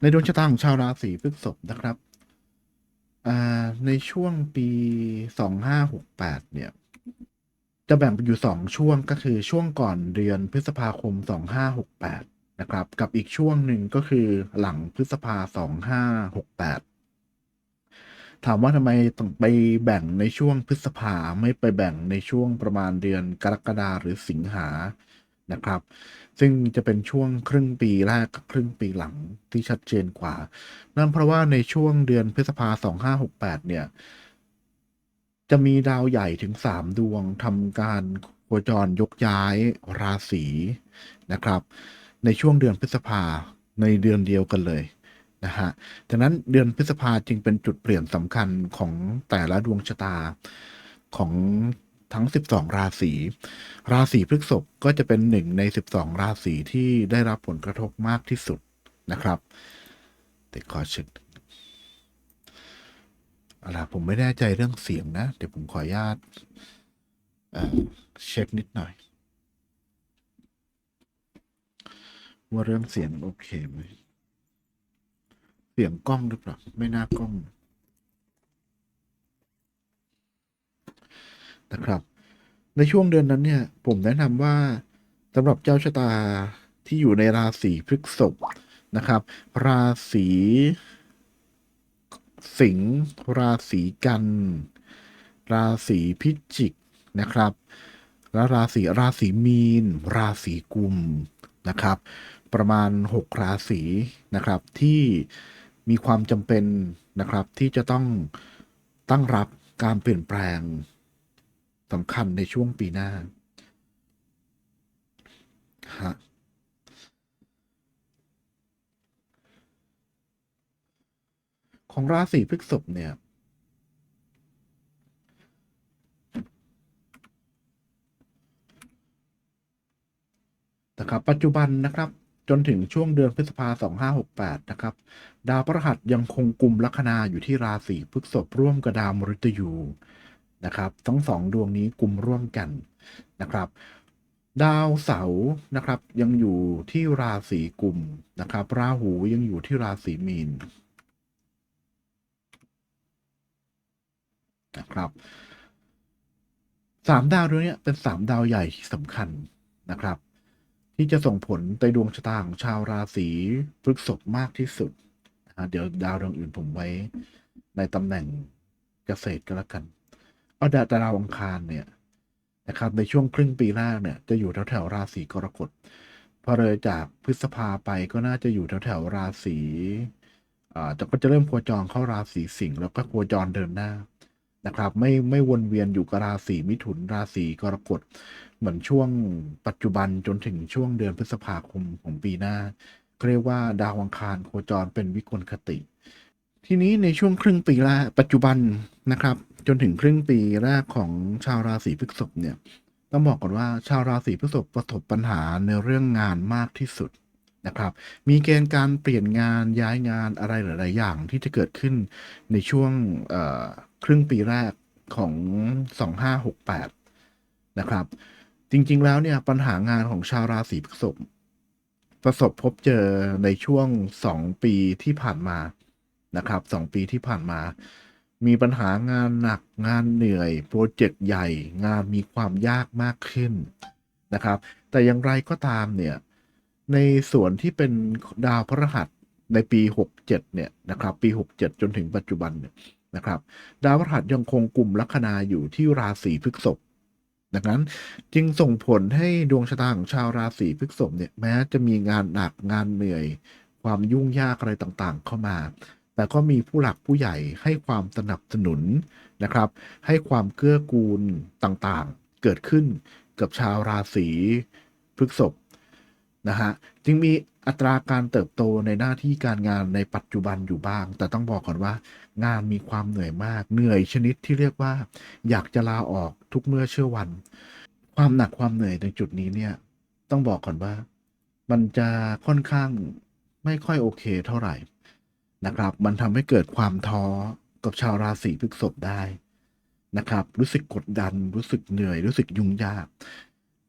ในดวงชะตาของชาวราศีพฤษภนะครับอ่าในช่วงปีสองห้าหกแปดเนี่ย จะแบ่งเป็นอยู่สองช่วงก็คือช่วงก่อนเดือนพฤษภาคมสองห้าหกแปดนะครับ กับอีกช่วงหนึ่งก็คือหลังพฤษภาสองห้าหกแปดถามว่าทำไมต้องไปแบ่งในช่วงพฤษภาไม่ไปแบ่งในช่วงประมาณเดือนกรกฎาหรือสิงหา นะครับ ซึ่งจะเป็นช่วงครึ่งปีแรกกับครึ่งปีหลังที่ชัดเจนกว่า นั่นเพราะว่าในช่วงเดือนพฤษภาสองห้าหกแปดเนี่ย จะมีดาวใหญ่ถึงสามดวงทำการโคจรยกย้ายราศีนะครับ ในช่วงเดือนพฤษภาในเดือนเดียวกันเลยนะฮะดังนั้นเดือนพฤษภาจึงเป็นจุดเปลี่ยนสำคัญของแต่ละดวงชะตาของ ทั้ง 12 ราศี ราศีพฤษภก็จะเป็นหนึ่งใน 12 ราศีที่ได้รับผลกระทบมากที่สุดนะครับ แต่ขอเช็คอาล่ะผมไม่แน่ใจเรื่องเสียงนะ เดี๋ยวผมขออนุญาตเช็คนิดหน่อย ว่าเรื่องเสียงโอเคไหมเสียงกล้องหรือเปล่า ไม่น่ากล้อง นะครับ ในช่วงเดือนนั้นเนี่ย ผมแนะนำว่าสำหรับเจ้าชะตาที่อยู่ในราศีพฤษภนะครับ ราศีสิงห์ราศีกัน ราศีพิจิกนะครับ และราศีราศีมีน ราศีกุมนะครับ ประมาณ 6 ราศีนะครับที่มีความจำเป็นนะครับที่จะต้องตั้งรับการเปลี่ยนแปลง สำคัญในช่วงปีหน้าฮะของราศีพฤษภเนี่ย นะครับ ปัจจุบันนะครับ จนถึงช่วงเดือนพฤษภาสองห้าหกแปดนะครับ ดาวพฤหัสยังคงกลุ่มลัคนาอยู่ที่ราศีพฤษภร่วมกับดาวมฤตยู นะครับทั้งสองดวงนี้กลุ่มร่วมกันนะครับ ดาวเสาร์นะครับ ยังอยู่ที่ราศีกุมนะครับ ราหูยังอยู่ที่ราศีมีนนะครับสามดาวดวงนี้เป็นสามดาวใหญ่ที่สำคัญนะครับ ที่จะส่งผลในดวงชะตาของชาวราศีพฤษภมากที่สุดนะเดี๋ยวดาวดวงอื่นผมไว้ในตำแหน่งเกษตรก็แล้วกัน เอาดาวดาวอังคารเนี่ยนะครับในช่วงครึ่งปีแรกเนี่ยจะอยู่แถวแถวราศีกรกฎพอเลยจากพฤษภาไปก็น่าจะอยู่แถวแถวราศีอ่าแต่ก็จะเริ่มโคจรเข้าราศีสิงห์แล้วก็โคจรเดินหน้านะครับ ไม่ไม่วนเวียนอยู่กับราศีมิถุนราศีกรกฎเหมือนช่วงปัจจุบันจนถึงช่วงเดือนพฤษภาคมของปีหน้าก็เรียกว่าดาวอังคารโคจรเป็นวิกลคติ ทีนี้ในช่วงครึ่งปีแรกปัจจุบันนะครับ จนถึงครึ่งปีแรกของชาวราศีพฤษภเนี่ย ต้องบอกก่อนว่าชาวราศีพฤษภประสบปัญหาในเรื่องงานมากที่สุดนะครับ มีเกณฑ์การเปลี่ยนงานย้ายงานอะไรหลาย ๆ อย่างที่จะเกิดขึ้นในช่วงครึ่งปีแรกของ 2568 นะครับ จริง ๆ แล้วเนี่ยปัญหางานของชาวราศีพฤษภประสบพบเจอในช่วง 2 ปีที่ผ่านมา นะครับ2ปีที่ผ่านมา มีปัญหางานหนักงานเหนื่อย โปรเจกต์ใหญ่ งานมีความยากมากขึ้นนะครับ แต่อย่างไรก็ตามเนี่ย ในส่วนที่เป็นดาวพฤหัสในปี 67 เนี่ยนะครับ ปี 67 จนถึงปัจจุบันเนี่ยนะครับ ดาวพฤหัสยังคงกลุ่มลัคนาอยู่ที่ราศีพฤษภดังนั้นจึงส่งผลให้ดวงชะตาของชาวราศีพฤษภเนี่ยแม้จะมีงานหนักงานเหนื่อย ความยุ่งยากอะไรต่างๆ เข้ามา แต่ก็มีผู้หลักผู้ใหญ่ให้ความสนับสนุนนะครับ ให้ความเกื้อกูลต่างๆ เกิดขึ้นกับชาวราศีพฤษภนะฮะจึงมีอัตราการเติบโตในหน้าที่การงานในปัจจุบันอยู่บ้าง แต่ต้องบอกก่อนว่า งานมีความเหนื่อยมาก เหนื่อยชนิดที่เรียกว่า อยากจะลาออกทุกเมื่อเชื่อวัน ความหนักความเหนื่อยในจุดนี้เนี่ย ต้องบอกก่อนว่า มันจะค่อนข้างไม่ค่อยโอเคเท่าไหร่ นะครับ มันทำให้เกิดความท้อกับชาวราศีพฤษภได้นะครับ รู้สึกกดดัน รู้สึกเหนื่อย รู้สึกยุ่งยาก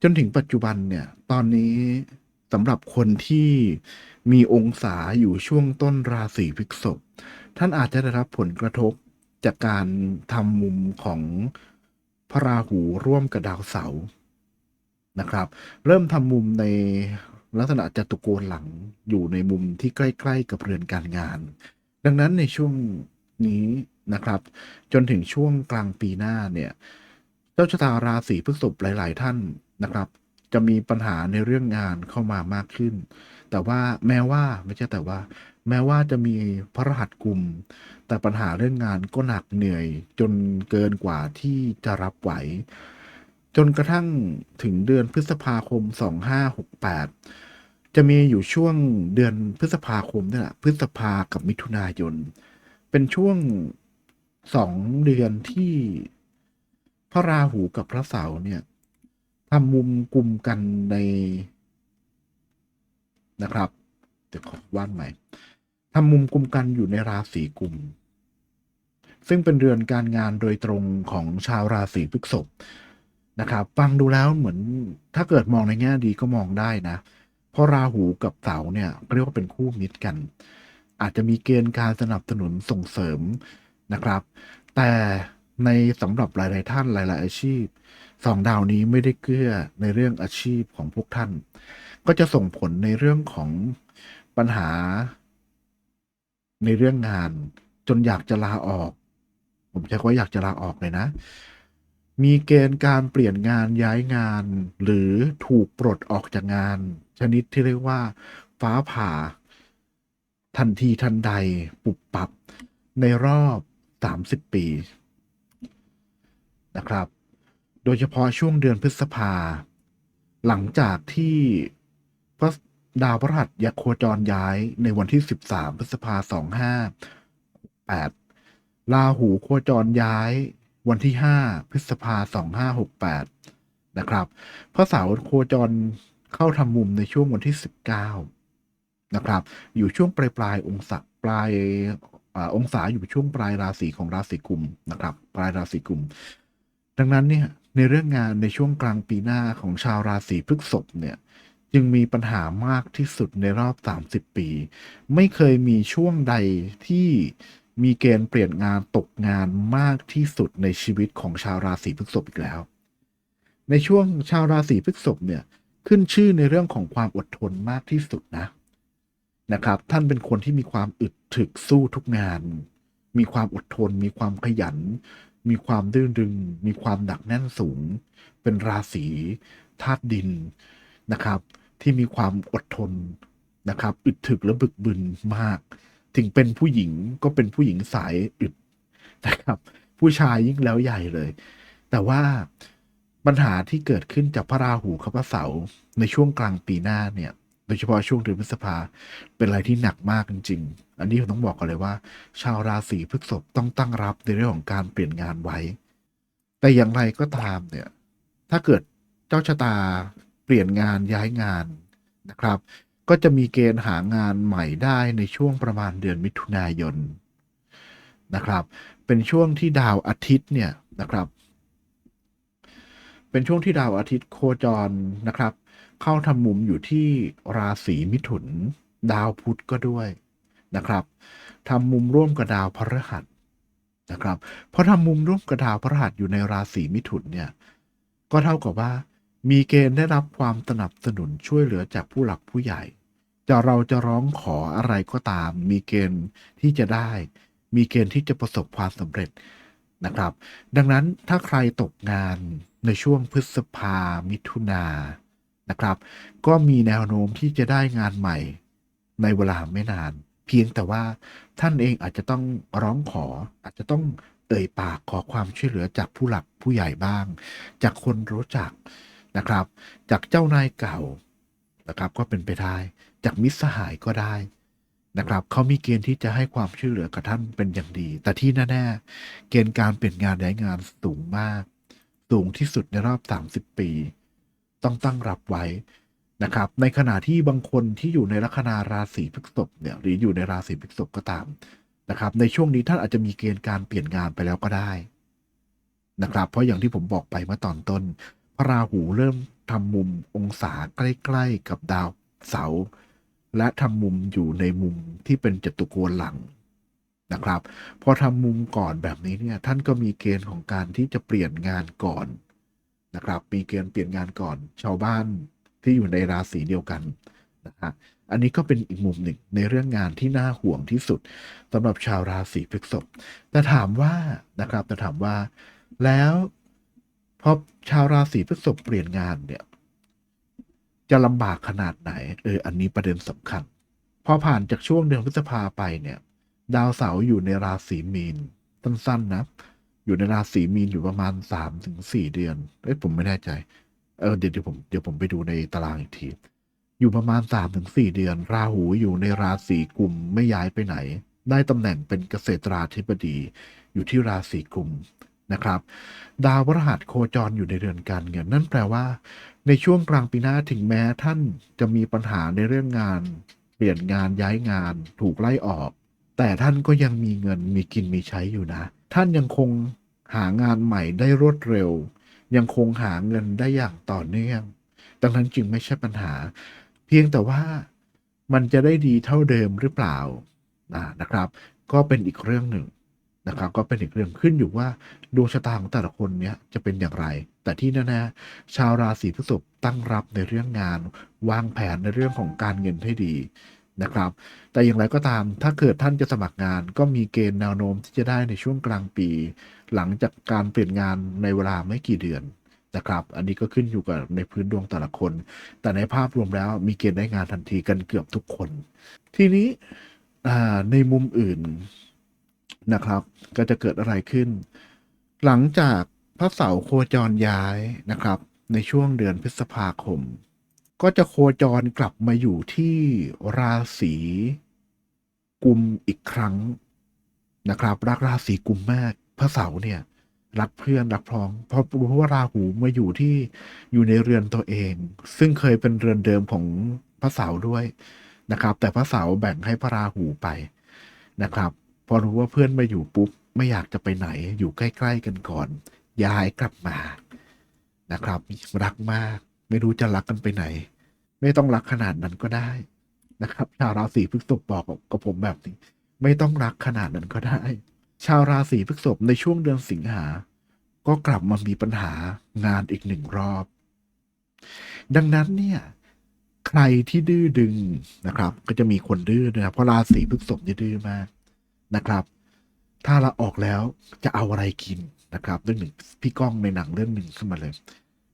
จนถึงปัจจุบันเนี่ย ตอนนี้สำหรับคนที่มีองศาอยู่ช่วงต้นราศีพฤษภท่านอาจจะได้รับผลกระทบจากการทำมุมของพระราหูร่วมกับดาวเสาร์นะครับ เริ่มทำมุมใน ลักษณะจตุโกณหลังอยู่ในมุมที่ใกล้ ๆ กับเรือนการงาน ดังนั้นในช่วงนี้นะครับ จนถึงช่วงกลางปีหน้าเนี่ย เจ้าชะตาราศีพฤษภหลาย ๆ ท่านนะครับ จะมีปัญหาในเรื่องงานเข้ามามากขึ้น แต่ว่าแม้ว่าไม่ใช่แต่ว่า แม้ว่าจะมีพระรหัสกลุ่ม แต่ปัญหาเรื่องงานก็หนักเหนื่อยจนเกินกว่าที่จะรับไหว จนกระทั่งถึงเดือนพฤษภาคม 2568 จะมีอยู่ช่วงเดือนพฤษภาคมนี่แหละพฤษภากับมิถุนายน เป็นช่วงสองเดือนที่พระราหูกับพระเสาร์เนี่ยทำมุมกลุ่มกันในนะครับเดี๋ยวขอว่านใหม่ทำมุมกลุ่มกันอยู่ในราศีกุม ซึ่งเป็นเรือนการงานโดยตรงของชาวราศีพฤษภ นะครับ ฟังดูแล้วเหมือนถ้าเกิดมองในแง่ดีก็มองได้นะ เพราะราหูกับเสาเนี่ยเรียกว่าเป็นคู่มิตรกัน อาจจะมีเกณฑ์การสนับสนุนส่งเสริมนะครับ แต่ในสำหรับหลาย ๆ ท่านหลาย ๆ อาชีพสองดาวนี้ไม่ได้เกื้อในเรื่องอาชีพของพวกท่าน ก็จะส่งผลในเรื่องของปัญหา ในเรื่องงานจนอยากจะลาออก ผมใช้คำว่าอยากจะลาออกเลยนะ มีเกณฑ์การเปลี่ยนงานย้ายงาน หรือถูกปลดออกจากงาน ชนิดที่เรียกว่า ฟ้าผ่า ทันทีทันใดปุบปับ ในรอบ 30 ปีนะครับ โดยเฉพาะช่วงเดือนพฤษภา หลังจากที่พระดาวพระหัสยาโคจรย้ายในวันที่ 13 พฤษภาสองห้าแปดลาหูโคจรย้าย วันที่ 5 พฤษภาสองห้าหกแปดนะครับพระเสาโคจรเข้าทำมุมในช่วงวันที่ 19 นะครับ อยู่ช่วงปลายปลายองศาปลายอาองศาอยู่ช่วงปลายราศีของราศีกุมนะครับ ปลายราศีกุม ดังนั้นเนี่ยในเรื่องงานในช่วงกลางปีหน้าของชาวราศีพฤษภเนี่ยจึงมีปัญหามากที่สุดในรอบ 30 ปี ไม่เคยมีช่วงใดที่ มีเกณฑ์เปลี่ยนงานตกงานมากที่สุดในชีวิตของชาวราศีพฤษภอีกแล้ว ในช่วงชาวราศีพฤษภเนี่ยขึ้นชื่อในเรื่องของความอดทนมากที่สุดนะนะครับ ท่านเป็นคนที่มีความอึดถึกสู้ทุกงาน มีความอดทน มีความขยัน มีความดื้อดึง มีความหนักแน่นสูง เป็นราศีธาตุดินนะครับ ที่มีความอดทนนะครับ อึดถึกและบึกบึนมาก ถึงเป็นผู้หญิงก็เป็นผู้หญิงสายอึดนะครับ ผู้ชายยิ่งแล้วใหญ่เลย แต่ว่าปัญหาที่เกิดขึ้นจากพระราหูกับพระเสาร์ในช่วงกลางปีหน้าเนี่ย โดยเฉพาะช่วงเดือนพฤษภาเป็นอะไรที่หนักมากจริง ๆ อันนี้ผมต้องบอกก่อนเลยว่า ชาวราศีพฤษภต้องตั้งรับในเรื่องของการเปลี่ยนงานไว้ แต่อย่างไรก็ตามเนี่ย ถ้าเกิดเจ้าชะตาเปลี่ยนงานย้ายงานนะครับ ก็จะมีเกณฑ์หางานใหม่ได้ในช่วงประมาณเดือนมิถุนายนนะครับ เป็นช่วงที่ดาวอาทิตย์เนี่ยนะครับ เป็นช่วงที่ดาวอาทิตย์โคจรนะครับ เข้าทำมุมอยู่ที่ราศีมิถุน ดาวพุธก็ด้วยนะครับทำมุมร่วมกับดาวพฤหัสนะครับพอทำมุมร่วมกับดาวพฤหัสอยู่ในราศีมิถุนเนี่ยก็เท่ากับว่ามีเกณฑ์ได้รับความสนับสนุนช่วยเหลือจากผู้หลักผู้ใหญ่ จะเราจะร้องขออะไรก็ตาม มีเกณฑ์ที่จะได้ มีเกณฑ์ที่จะประสบความสำเร็จนะครับ ดังนั้นถ้าใครตกงานในช่วงพฤษภามิถุนานะครับ ก็มีแนวโน้มที่จะได้งานใหม่ในเวลาไม่นาน เพียงแต่ว่าท่านเองอาจจะต้องร้องขออาจจะต้องเอ่ยปากขอความช่วยเหลือจากผู้หลักผู้ใหญ่บ้าง จากคนรู้จักนะครับ จากเจ้านายเก่านะครับก็เป็นไปได้ จากมิตรสหายก็ได้นะครับเขามีเกณฑ์ที่จะให้ความช่วยเหลือกับท่านเป็นอย่างดี แต่ที่แน่ๆเกณฑ์การเปลี่ยนงานย้ายงานสูงมาก สูงที่สุดในรอบ 30 ปี ต้องตั้งรับไว้นะครับ ในขณะที่บางคนที่อยู่ในลัคนาราศีพฤษภเนี่ยหรืออยู่ในราศีพฤษภก็ตามนะครับ ในช่วงนี้ท่านอาจจะมีเกณฑ์การเปลี่ยนงานไปแล้วก็ได้นะครับ เพราะอย่างที่ผมบอกไปเมื่อตอนต้น พระราหูเริ่มทำมุมองศาใกล้ ๆ กับดาวเสาร์ และทำมุมอยู่ในมุมที่เป็นจตุโกณหลังนะครับ พอทำมุมก่อนแบบนี้เนี่ยท่านก็มีเกณฑ์ของการที่จะเปลี่ยนงานก่อนนะครับ มีเกณฑ์เปลี่ยนงานก่อน ชาวบ้านที่อยู่ในราศีเดียวกันนะฮะอันนี้ก็เป็นอีกมุมหนึ่งในเรื่องงานที่น่าห่วงที่สุดสำหรับชาวราศีพฤษภแต่ถามว่านะครับแต่ถามว่าแล้วพอชาวราศีพฤษภเปลี่ยนงานเนี่ย จะลำบากขนาดไหนเอออันนี้ประเด็นสำคัญ พอผ่านจากช่วงเดือนพฤษภาไปเนี่ย ดาวเสาร์อยู่ในราศีมีนสั้นๆนะอยู่ในราศีมีนอยู่ประมาณสามถึงสี่เดือนเอ้ยผมไม่แน่ใจเออเดี๋ยวเดี๋ยวผมเดี๋ยวผมไปดูในตารางอีกทีอยู่ประมาณสามถึงสี่เดือน ราหูอยู่ในราศีกุมไม่ย้ายไปไหน ได้ตำแหน่งเป็นเกษตราธิบดี อยู่ที่ราศีกุม นะครับ ดาวพฤหัสโคจรอยู่ในเรือนการเงิน นั่นแปลว่า ในช่วงกลางปีหน้าถึงแม้ท่านจะมีปัญหาในเรื่องงาน เปลี่ยนงานย้ายงาน ถูกไล่ออก แต่ท่านก็ยังมีเงินมีกินมีใช้อยู่นะ ท่านยังคงหางานใหม่ได้รวดเร็ว ยังคงหาเงินได้อย่างต่อเนื่อง ดังนั้นจึงไม่ใช่ปัญหา เพียงแต่ว่ามันจะได้ดีเท่าเดิมหรือเปล่าอ่านะครับ ก็เป็นอีกเรื่องหนึ่ง นะครับก็เป็นอีกเรื่องขึ้นอยู่ว่าดวงชะตาของแต่ละคนเนี้ยจะเป็นอย่างไร แต่ที่แน่ๆชาวราศีพฤษภตั้งรับในเรื่องงาน วางแผนในเรื่องของการเงินให้ดีนะครับ แต่อย่างไรก็ตามถ้าเกิดท่านจะสมัครงานก็มีเกณฑ์แนวโน้มที่จะได้ในช่วงกลางปี หลังจากการเปลี่ยนงานในเวลาไม่กี่เดือนนะครับ อันนี้ก็ขึ้นอยู่กับในพื้นดวงแต่ละคน แต่ในภาพรวมแล้วมีเกณฑ์ได้งานทันทีกันเกือบทุกคน ทีนี้ในมุมอื่น นะครับ ก็จะเกิดอะไรขึ้น หลังจากพระเสาร์โคจรย้ายนะครับ ในช่วงเดือนพฤษภาคม ก็จะโคจรกลับมาอยู่ที่ราศีกุมอีกครั้งนะครับ รักราศีกุมมากพระเสาร์เนี่ยรักเพื่อนรักพ้อง เพราะรู้ว่าราหูมาอยู่ที่อยู่ในเรือนตัวเอง ซึ่งเคยเป็นเรือนเดิมของพระเสาร์ด้วยนะครับ แต่พระเสาร์แบ่งให้พระราหูไปนะครับ อรู้ว่าเพื่อนมาอยู่ปุ๊บไม่อยากจะไปไหนอยู่ใกล้ ๆ กันก่อน ย้ายกลับมานะครับ รักมาก ไม่รู้จะรักกันไปไหน ไม่ต้องรักขนาดนั้นก็ได้นะครับ ชาวราศีพฤษภบอกกับผมแบบนี้ ไม่ต้องรักขนาดนั้นก็ได้ ชาวราศีพฤษภในช่วงเดือนสิงหา ก็กลับมามีปัญหางานอีกหนึ่งรอบ ดังนั้นเนี่ยใครที่ดื้อดึงนะครับ ก็จะมีคนดื้อนะครับเพราะราศีพฤษภนี่ดื้อมาก นะครับ ถ้าเราออกแล้วจะเอาอะไรกินนะครับเรื่องหนึ่งพี่ก้องในหนังเรื่องหนึ่งขึ้นมาเลย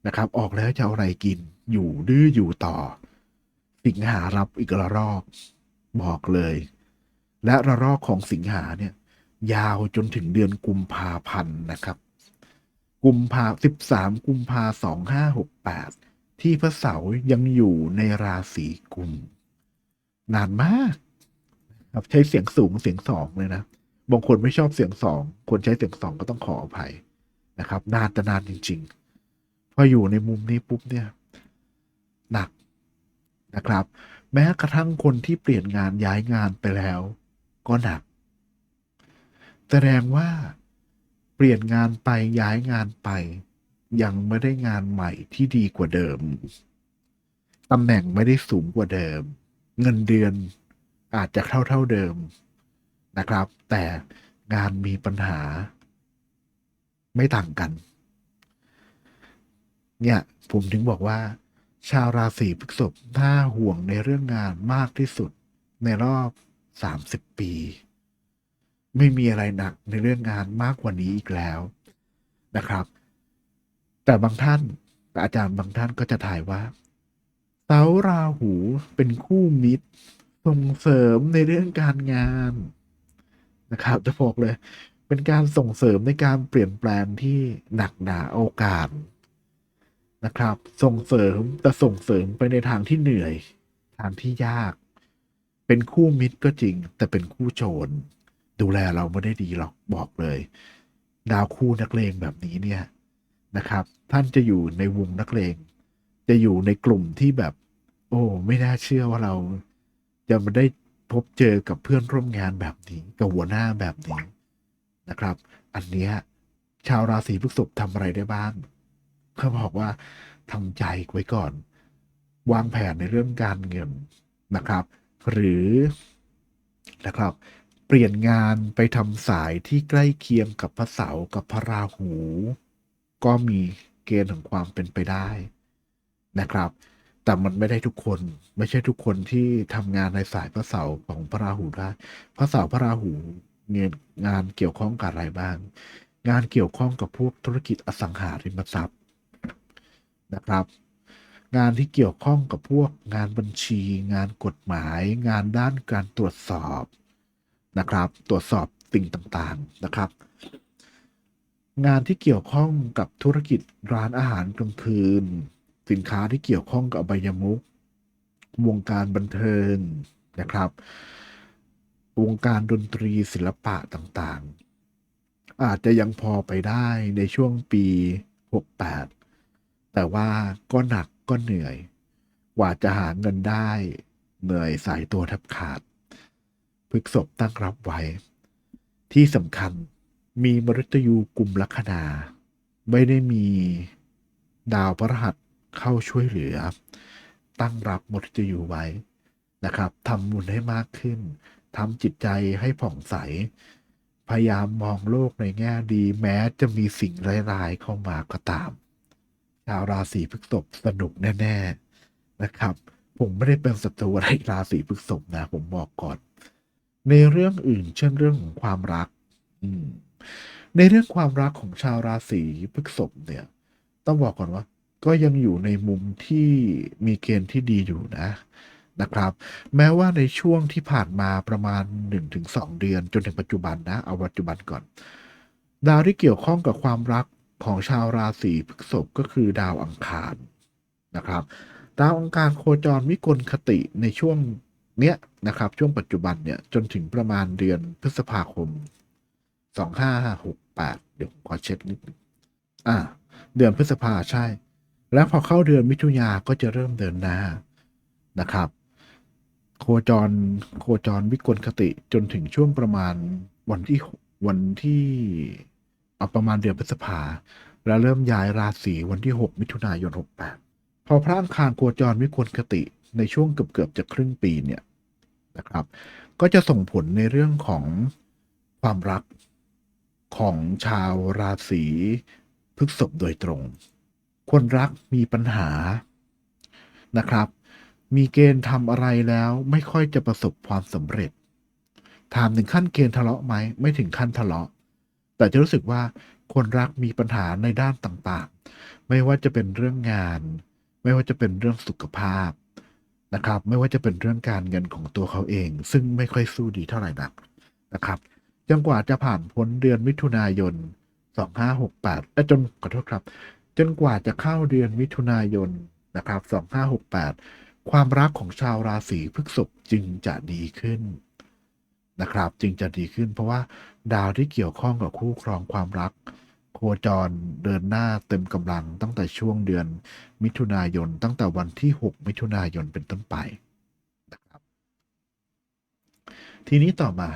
นะครับ ออกแล้วจะเอาอะไรกิน อยู่ดื้ออยู่ต่อ สิงหารับอีกระลอกบอกเลย และระลอกของสิงหาเนี่ย ยาวจนถึงเดือนกุมภาพันธ์นะครับ กุมภาสิบสามกุมภาสองห้าหกแปดที่พระเสายังอยู่ในราศีกุมนานมาก ครับใช้เสียงสูงเสียงสองเลยนะบางคนไม่ชอบเสียงสองคนใช้เสียงสองก็ต้องขออภัยนะครับ นานแต่นานจริง ๆ พออยู่ในมุมนี้ปุ๊บเนี่ยหนักนะครับ แม้กระทั่งคนที่เปลี่ยนงานย้ายงานไปแล้ว ก็หนัก แสดงว่าเปลี่ยนงานไปย้ายงานไป ยังไม่ได้งานใหม่ที่ดีกว่าเดิมตำแหน่งไม่ได้สูงกว่าเดิม เงินเดือน อาจจะเท่าเท่าเดิมนะครับ แต่งานมีปัญหา ไม่ต่างกัน เนี่ยผมถึงบอกว่า ชาวราศีพฤษภน่าห่วงในเรื่องงานมากที่สุดในรอบสามสิบปี ไม่มีอะไรหนักในเรื่องงานมากกว่านี้อีกแล้วนะครับ แต่บางท่านอาจารย์บางท่านก็จะถ่ายว่าเสาราหูเป็นคู่มิตร ส่งเสริมในเรื่องการงานนะครับ จะบอกเลย เป็นการส่งเสริมในการเปลี่ยนแปลงที่หนักหนาโอกาสนะครับ ส่งเสริมแต่ส่งเสริมไปในทางที่เหนื่อย ทางที่ยาก เป็นคู่มิตรก็จริง แต่เป็นคู่โจรดูแลเราไม่ได้ดีหรอกบอกเลย ดาวคู่นักเลงแบบนี้เนี่ยนะครับ ท่านจะอยู่ในวงนักเลง จะอยู่ในกลุ่มที่แบบ โอ้ ไม่น่าเชื่อว่าเรา จะมาได้พบเจอกับเพื่อนร่วมงานแบบนี้กับหัวหน้าแบบนี้นะครับ อันเนี้ยชาวราศีพฤษภทำอะไรได้บ้างเขาบอกว่าทำใจไว้ก่อน วางแผนในเรื่องการเงินนะครับ หรือนะครับ เปลี่ยนงานไปทำสายที่ใกล้เคียงกับพระเสาร์กับพระราหู ก็มีเกณฑ์ของความเป็นไปได้นะครับ แต่มันไม่ได้ทุกคน ไม่ใช่ทุกคนที่ทำงานในสายพระเสาร์ของพระราหูได้พระเสาร์พระราหูเงินงานเกี่ยวข้องกับอะไรบ้าง งานเกี่ยวข้องกับพวกธุรกิจอสังหาริมทรัพย์นะครับ งานที่เกี่ยวข้องกับพวกงานบัญชี งานกฎหมาย งานด้านการตรวจสอบนะครับ ตรวจสอบสิ่งต่างๆนะครับ งานที่เกี่ยวข้องกับธุรกิจร้านอาหารกลางคืน สินค้าที่เกี่ยวข้องกับอบายมุกวงการบันเทิงนะครับ วงการดนตรีศิลปะต่างๆ อาจจะยังพอไปได้ในช่วงปี 68 แต่ว่าก็หนักก็เหนื่อย กว่าจะหาเงินได้เหนื่อยสายตัวแทบขาดพฤกษบตั้งรับไว้ ที่สำคัญมีมฤตยูกลุ่มลัคนา ไม่ได้มีดาวพระรหัส เข้าช่วยเหลือ ตั้งรับมฤตยูไว้นะครับทำบุญให้มากขึ้นทำจิตใจให้ผ่องใส พยายามมองโลกในแง่ดีแม้จะมีสิ่งร้ายๆเข้ามาก็ตาม ชาวราศีพฤษภสนุกแน่ ๆนะครับ ผมไม่ได้เป็นศัตรูอะไรราศีพฤษภนะ ผมบอกก่อน ในเรื่องอื่น เช่นเรื่องของความรัก อืมในเรื่องความรักของชาวราศีพฤษภเนี่ย ต้องบอกก่อนว่า ก็ยังอยู่ในมุมที่มีเกณฑ์ที่ดีอยู่นะนะครับ แม้ว่าในช่วงที่ผ่านมาประมาณ 1-2 เดือนจนถึงปัจจุบันนะ เอาปัจจุบันก่อน ดาวที่เกี่ยวข้องกับความรักของชาวราศีพฤษภก็คือดาวอังคารนะครับ ดาวอังคารโคจรวิกลคติในช่วงเนี้ยนะครับ ช่วงปัจจุบันเนี่ยจนถึงประมาณเดือนพฤษภาคม 2568 เดี๋ยวขอเช็คนิดนึงอ่า เดือนพฤษภาใช่ แล้วพอเข้าเดือนมิถุนายนก็จะเริ่มเดินหน้านะครับ โคจรโคจรวิกลคติจนถึงช่วงประมาณวันที่วันที่เอาประมาณเดือนพฤษภาแล้วเริ่มย้ายราศีวันที่ 6 มิถุนายน 68 พอพระอังคารโคจรวิกลคติในช่วงเกือบๆจะครึ่งปีเนี่ยนะครับ ก็จะส่งผลในเรื่องของความรักของชาวราศีพฤษภโดยตรง คนรักมีปัญหานะครับ มีเกณฑ์ทำอะไรแล้วไม่ค่อยจะประสบความสำเร็จ ถามถึงขั้นเกณฑ์ทะเลาะไหมไม่ถึงขั้นทะเลาะ แต่จะรู้สึกว่าคนรักมีปัญหาในด้านต่างๆ ไม่ว่าจะเป็นเรื่องงาน ไม่ว่าจะเป็นเรื่องสุขภาพนะครับ ไม่ว่าจะเป็นเรื่องการเงินของตัวเขาเอง ซึ่งไม่ค่อยสู้ดีเท่าไหร่นักนะครับจนกว่าจะผ่านพ้นเดือนมิถุนายน 2568และจนขอโทษครับ จนกว่าจะเข้าเดือนมิถุนายนนะครับ 2568 ความรักของชาวราศีพฤษภจึงจะดีขึ้นนะครับ จึงจะดีขึ้น เพราะว่าดาวที่เกี่ยวข้องกับคู่ครองความรัก โคจรเดินหน้าเต็มกำลังตั้งแต่ช่วงเดือนมิถุนายน ตั้งแต่วันที่ 6 มิถุนายนเป็นต้นไปนะครับ ทีนี้ต่อมา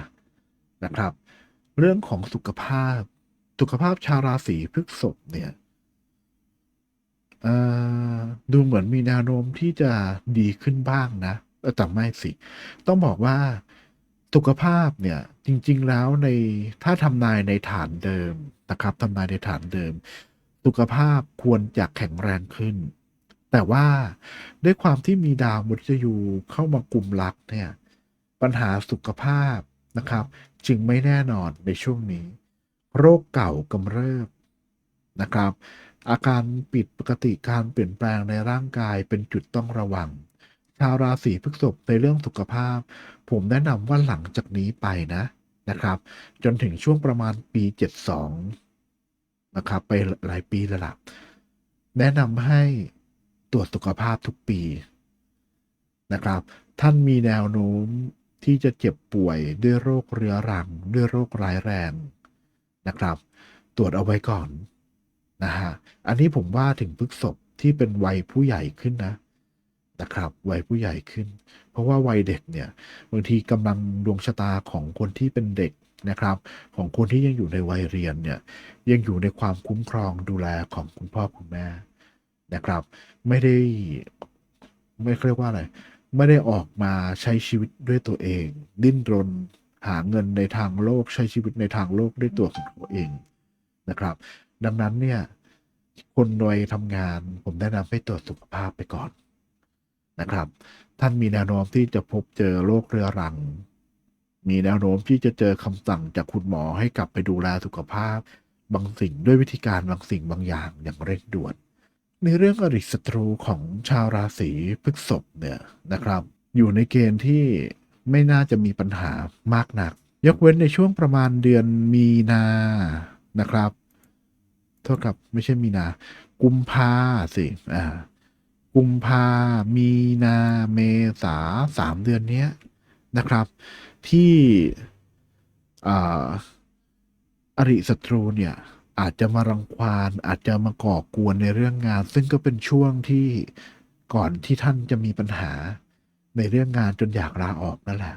นะครับ เรื่องของสุขภาพ สุขภาพชาวราศีพฤษภเนี่ย ดูเหมือนมีแนวโน้มที่จะดีขึ้นบ้างนะแต่ไม่สิ ต้องบอกว่าสุขภาพเนี่ยจริง ๆ แล้วในถ้าทำนายในฐานเดิมนะครับทำนายในฐานเดิม สุขภาพควรจะแข็งแรงขึ้น แต่ว่าด้วยความที่มีดาวมฤตยูเข้ามากลุ่มลักเนี่ยปัญหาสุขภาพนะครับ จึงไม่แน่นอนในช่วงนี้ โรคเก่ากำเริบนะครับ อาการปิดปกติการเปลี่ยนแปลงในร่างกายเป็นจุดต้องระวัง ชาวราศีพฤษภในเรื่องสุขภาพ ผมแนะนำว่าหลังจากนี้ไปนะนะครับ จนถึงช่วงประมาณปี 72 นะครับ ไปหลายปีแล้วล่ะแนะนำให้ตรวจสุขภาพทุกปีนะครับ ท่านมีแนวโน้มที่จะเจ็บป่วยด้วยโรคเรื้อรัง ด้วยโรคร้ายแรงนะครับ ตรวจเอาไว้ก่อน นะฮะอันนี้ผมว่าถึงพฤกษบที่เป็นวัยผู้ใหญ่ขึ้นนะนะครับวัยผู้ใหญ่ขึ้น เพราะว่าวัยเด็กเนี่ยบางทีกำลังดวงชะตาของคนที่เป็นเด็กนะครับ ของคนที่ยังอยู่ในวัยเรียนเนี่ยยังอยู่ในความคุ้มครองดูแลของคุณพ่อคุณแม่นะครับ ไม่ได้ไม่เรียกว่าอะไรไม่ได้ออกมาใช้ชีวิตด้วยตัวเอง ดิ้นรนหาเงินในทางโลกใช้ชีวิตในทางโลกด้วยตัวของตัวเองนะครับ ดังนั้นเนี่ยคนโดยทำงานผมแนะนำให้ตรวจสุขภาพไปก่อนนะครับ ท่านมีแนวโน้มที่จะพบเจอโรคเรื้อรัง มีแนวโน้มที่จะเจอคำสั่งจากคุณหมอให้กลับไปดูแลสุขภาพ บางสิ่งด้วยวิธีการบางสิ่งบางอย่างอย่างเร่งด่วน ในเรื่องอริศัตรูของชาวราศีพฤษภเนี่ยนะครับ อยู่ในเกณฑ์ที่ไม่น่าจะมีปัญหามากนัก ยกเว้นในช่วงประมาณเดือนมีนานะครับ โทษครับไม่ใช่มีนา กุมภาสิอ่ากุมภา มีนา เมษาสามเดือนเนี้ยนะครับ ที่อาอริศัตรูเนี่ย อาจจะมารังควานอาจจะมาก่อกวนในเรื่องงาน ซึ่งก็เป็นช่วงที่ก่อนที่ท่านจะมีปัญหาในเรื่องงานจนอยากลาออกนั่นแหละ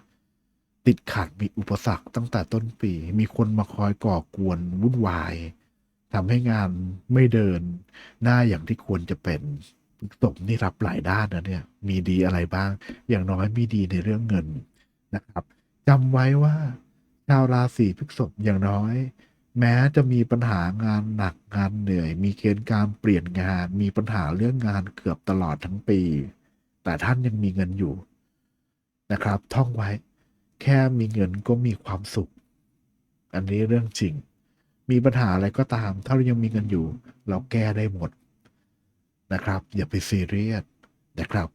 ติดขัดมีอุปสรรคตั้งแต่ต้นปี มีคนมาคอยก่อกวนวุ่นวาย ทำให้งานไม่เดินหน้าอย่างที่ควรจะเป็นตกนี่รับหลายด้านนะเนี่ย มีดีอะไรบ้าง อย่างน้อยมีดีในเรื่องเงินนะครับจำไว้ว่าชาวราศีพฤษภอย่างน้อย แม้จะมีปัญหางานหนักงานเหนื่อย มีเกณฑ์การเปลี่ยนงาน มีปัญหาเรื่องงานเกือบตลอดทั้งปี แต่ท่านยังมีเงินอยู่นะครับ ท่องไว้ แค่มีเงินก็มีความสุข อันนี้เรื่องจริง มีปัญหาอะไรก็ตาม ถ้าเรายังมีเงินอยู่ เราแก้ได้หมดนะครับ อย่าไปซีเรียสนะครับ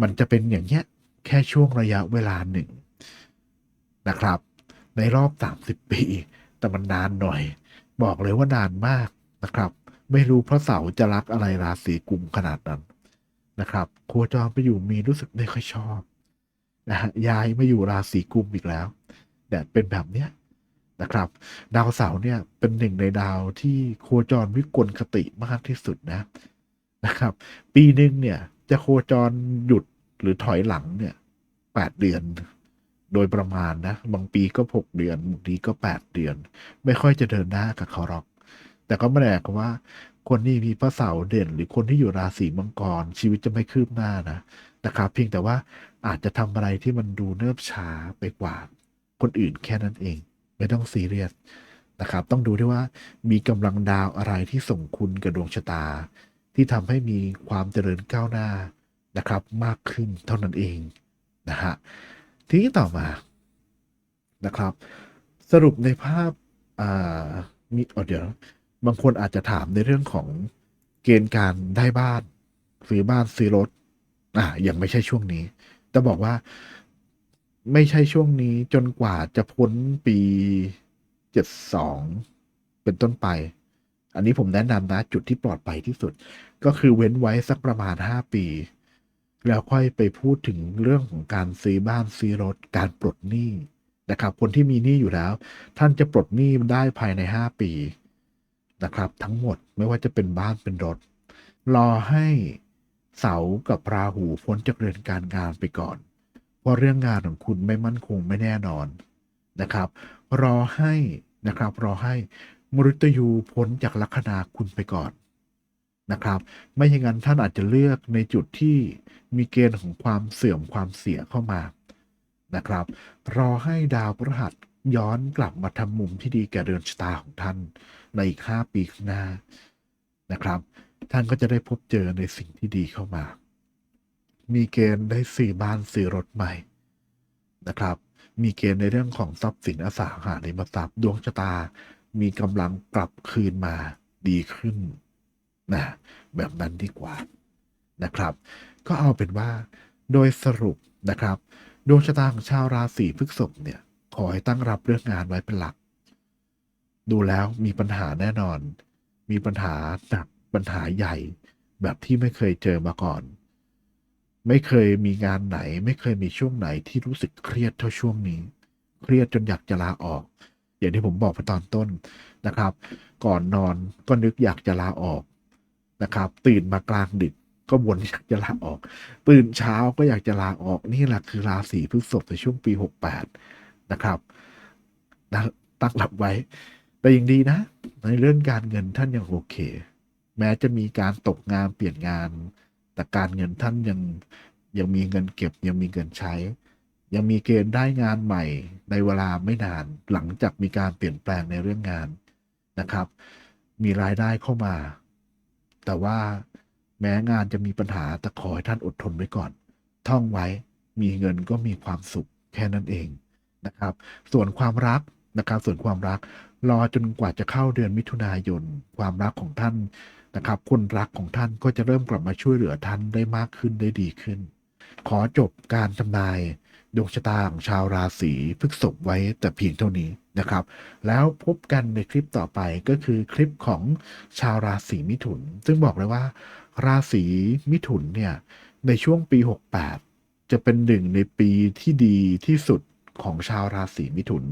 มันจะเป็นอย่างเงี้ยแค่ช่วงระยะเวลาหนึ่งนะครับ ในรอบ 30 ปี แต่มันนานหน่อย บอกเลยว่านานมากนะครับ ไม่รู้พระเสาจะรักอะไรราศีกุมขนาดนั้นนะครับโคจรไปอยู่มีรู้สึกไม่ค่อยชอบนะฮะย้ายมาอยู่ราศีกุมอีกแล้วแต่เป็นแบบเนี้ย นะครับ ดาวเสาร์เนี่ยเป็นหนึ่งในดาวที่โคจรวิกลคติมากที่สุดนะนะครับ ปีหนึ่งเนี่ยจะโคจรหยุดหรือถอยหลังเนี่ยแปดเดือนโดยประมาณนะ บางปีก็หกเดือนบางทีก็แปดเดือน ไม่ค่อยจะเดินหน้ากับเขาหรอก แต่ก็ไม่ได้หมายความว่า คนที่มีพระเสาร์เด่น หรือคนที่อยู่ราศีมังกร ชีวิตจะไม่คืบหน้านะนะครับ เพียงแต่ว่าอาจจะทำอะไรที่มันดูเนิบช้าไปกว่า คนอื่นแค่นั้นเอง ไม่ต้องซีเรียสนะครับ ต้องดูด้วยว่ามีกำลังดาวอะไรที่ส่งคุณกับดวงชะตา ที่ทำให้มีความเจริญก้าวหน้านะครับ มากขึ้นเท่านั้นเองนะฮะทีนี้ต่อมานะครับ สรุปในภาพอ่ามีอ๋อเดี๋ยวบางคนอาจจะถามในเรื่องของเกณฑ์การได้บ้านซื้อบ้านซื้อรถอ่ายังไม่ใช่ช่วงนี้จะบอกว่า ไม่ใช่ช่วงนี้จนกว่าจะพ้นปีเจ็ดสองเป็นต้นไป อันนี้ผมแนะนำนะ จุดที่ปลอดภัยที่สุด ก็คือเว้นไว้สักประมาณห้าปี แล้วค่อยไปพูดถึงเรื่องของการซื้อบ้านซื้อรถการปลดหนี้นะครับ คนที่มีหนี้อยู่แล้ว ท่านจะปลดหนี้ได้ภายในห้าปีนะครับ ทั้งหมดไม่ว่าจะเป็นบ้านเป็นรถ รอให้เสากับราหูพ้นจากเรือนการงานไปก่อน เพราะเรื่องงานของคุณไม่มั่นคงไม่แน่นอนนะครับ รอให้นะครับรอให้มฤตยูพ้นจากลัคนาคุณไปก่อนนะครับ ไม่อย่างนั้นท่านอาจจะเลือกในจุดที่มีเกณฑ์ของความเสื่อมความเสียเข้ามานะครับ รอให้ดาวพฤหัสย้อนกลับมาทำมุมที่ดีแก่เดือนชะตาของท่านในอีกห้าปีข้างหน้านะครับ ท่านก็จะได้พบเจอในสิ่งที่ดีเข้ามา มีเกณฑ์ได้ซื้อบ้านซื้อรถใหม่นะครับ มีเกณฑ์ในเรื่องของทรัพย์สินอสังหาริมทรัพย์ดวงชะตา มีกำลังกลับคืนมาดีขึ้นนะแบบนั้นดีกว่านะครับ ก็เอาเป็นว่า โดยสรุปนะครับ ดวงชะตาของชาวราศีพฤษภเนี่ยขอให้ตั้งรับเรื่องงานไว้เป็นหลัก ดูแล้วมีปัญหาแน่นอน มีปัญหาหนักปัญหาใหญ่ แบบที่ไม่เคยเจอมาก่อน ไม่เคยมีงานไหน ไม่เคยมีช่วงไหนที่รู้สึกเครียดเท่าช่วงนี้ เครียดจนอยากจะลาออก อย่างที่ผมบอกไปตอนต้นนะครับ ก่อนนอนก็นึกอยากจะลาออกนะครับ ตื่นมากลางดึกก็บ่นอยากจะลาออก ตื่นเช้าก็อยากจะลาออกนี่แหละคือราศีพฤษภในช่วงปีหกแปดนะครับนะตั้งหลับไว้ แต่ยังดีนะ ในเรื่องการเงินท่านยังโอเค แม้จะมีการตกงานเปลี่ยนงาน แต่การเงินท่านยังยังมีเงินเก็บยังมีเงินใช้ ยังมีเกณฑ์ได้งานใหม่ในเวลาไม่นานหลังจากมีการเปลี่ยนแปลงในเรื่องงานนะครับ มีรายได้เข้ามา แต่ว่าแม้งานจะมีปัญหาแต่ขอให้ท่านอดทนไว้ก่อน ท่องไว้มีเงินก็มีความสุขแค่นั้นเองนะครับ ส่วนความรักนะครับส่วนความรักรอจนกว่าจะเข้าเดือนมิถุนายน ความรักของท่าน นะครับ คนรักของท่านก็จะเริ่มกลับมาช่วยเหลือท่านได้มากขึ้นได้ดีขึ้น ขอจบการทำนายดวงชะตาของชาวราศีพฤษภไว้แต่เพียงเท่านี้นะครับ แล้วพบกันในคลิปต่อไปก็คือคลิปของชาวราศีมิถุน ซึ่งบอกเลยว่า ราศีมิถุนเนี่ยในช่วงปี 68 จะเป็นหนึ่งในปีที่ดีที่สุดของชาวราศีมิถุน